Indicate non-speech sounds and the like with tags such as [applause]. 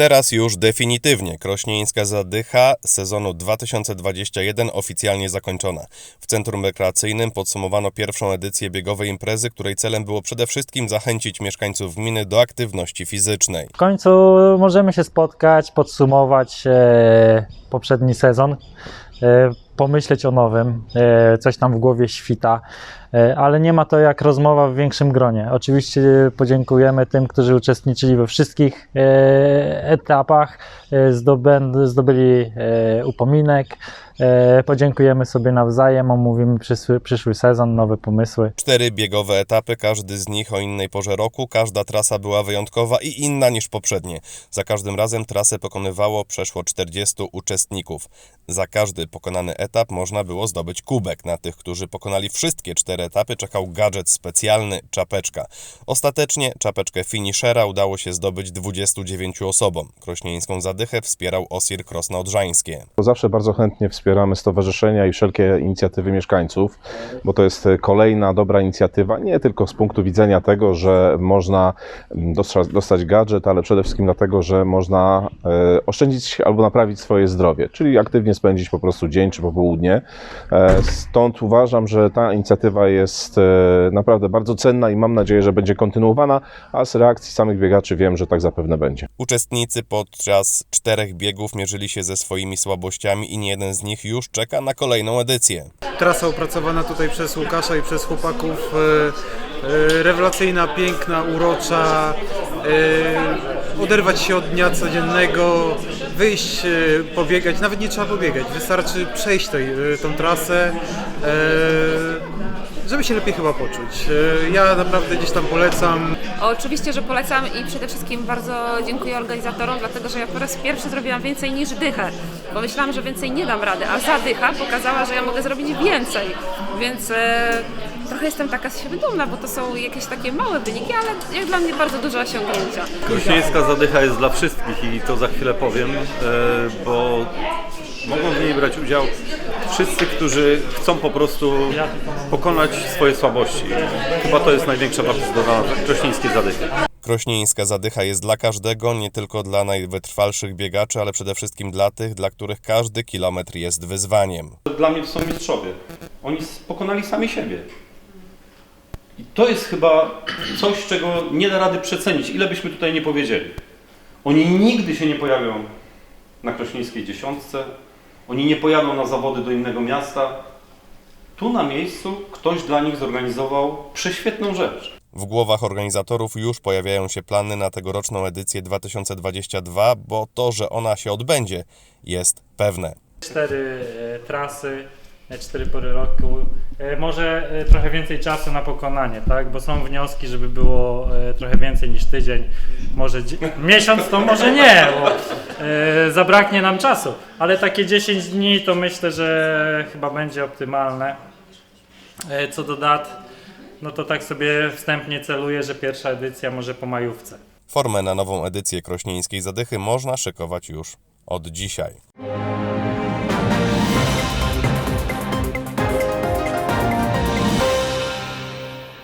Teraz już definitywnie Krośnieńska Zadycha sezonu 2021 oficjalnie zakończona. W Centrum Rekreacyjnym podsumowano pierwszą edycję biegowej imprezy, której celem było przede wszystkim zachęcić mieszkańców gminy do aktywności fizycznej. W końcu możemy się spotkać, podsumować e, poprzedni sezon, e, pomyśleć o nowym, e, coś tam w głowie świta, e, ale nie ma to jak rozmowa w większym gronie. Oczywiście podziękujemy tym, którzy uczestniczyli we wszystkich e, etapach, zdobyli upominek. Podziękujemy sobie nawzajem, omówimy przyszły, przyszły sezon, nowe pomysły. Cztery biegowe etapy, każdy z nich o innej porze roku, każda trasa była wyjątkowa i inna niż poprzednie. Za każdym razem trasę pokonywało przeszło 40 uczestników. Za każdy pokonany etap można było zdobyć kubek. Na tych, którzy pokonali wszystkie cztery etapy, czekał gadżet specjalny czapeczka. Ostatecznie czapeczkę finishera udało się zdobyć 29 osobom. Krośnieńską zadychę wspierał Osir Krosno Odrzańskie. Bo Zawsze bardzo chętnie wspieramy stowarzyszenia i wszelkie inicjatywy mieszkańców, bo to jest kolejna dobra inicjatywa, nie tylko z punktu widzenia tego, że można dostać, dostać gadżet, ale przede wszystkim dlatego, że można e, oszczędzić albo naprawić swoje zdrowie, czyli aktywnie spędzić po prostu dzień czy popołudnie. E, stąd uważam, że ta inicjatywa jest e, naprawdę bardzo cenna i mam nadzieję, że będzie kontynuowana, a z reakcji samych biegaczy wiem, że tak zapewne będzie. Uczestnicy podczas czterech biegów mierzyli się ze swoimi słabościami i nie jeden z nich już czeka na kolejną edycję. Trasa opracowana tutaj przez Łukasza i przez chłopaków. e, Rewelacyjna, piękna, urocza. Oderwać się od dnia codziennego, wyjść, e, pobiegać. Nawet nie trzeba pobiegać, wystarczy przejść tej, e, tą trasę, e, żeby się lepiej chyba poczuć. Ja naprawdę gdzieś tam polecam. Oczywiście, że polecam i przede wszystkim bardzo dziękuję organizatorom, dlatego że ja po raz pierwszy zrobiłam więcej niż dychę, bo myślałam, że więcej nie dam rady, a zadycha pokazała, że ja mogę zrobić więcej, więc trochę jestem taka z siebie dumna, bo to są jakieś takie małe wyniki, ale jak dla mnie bardzo duże osiągnięcia. Krośnieńska zadycha jest dla wszystkich i to za chwilę powiem, e, bo mogą w niej brać udział wszyscy, którzy chcą po prostu pokonać swoje słabości. Chyba to jest największa wartość dodana krośnieńskiej zadychy. Krośnieńska zadycha jest dla każdego, nie tylko dla najwytrwalszych biegaczy, ale przede wszystkim dla tych, dla których każdy kilometr jest wyzwaniem. Dla mnie to są mistrzowie. Oni pokonali sami siebie. I to jest chyba coś, czego nie da rady przecenić, ile byśmy tutaj nie powiedzieli. Oni nigdy się nie pojawią na krośnieńskiej dziesiątce, oni nie pojadą na zawody do innego miasta. Tu na miejscu ktoś dla nich zorganizował prześwietną rzecz. W głowach organizatorów już pojawiają się plany na tegoroczną edycję 2022, bo to, że ona się odbędzie, jest pewne. cztery e, trasy, e, cztery pory roku. E, Może e, trochę więcej czasu na pokonanie, tak? Bo są wnioski, żeby było e, trochę więcej niż tydzień. Może [laughs] miesiąc to może nie, bo e, zabraknie nam czasu. Ale takie 10 dni to myślę, że chyba będzie optymalne. E, Co do dat, no to tak sobie wstępnie celuję, że pierwsza edycja może po majówce. Formę na nową edycję krośnieńskiej zadychy można szykować już od dzisiaj.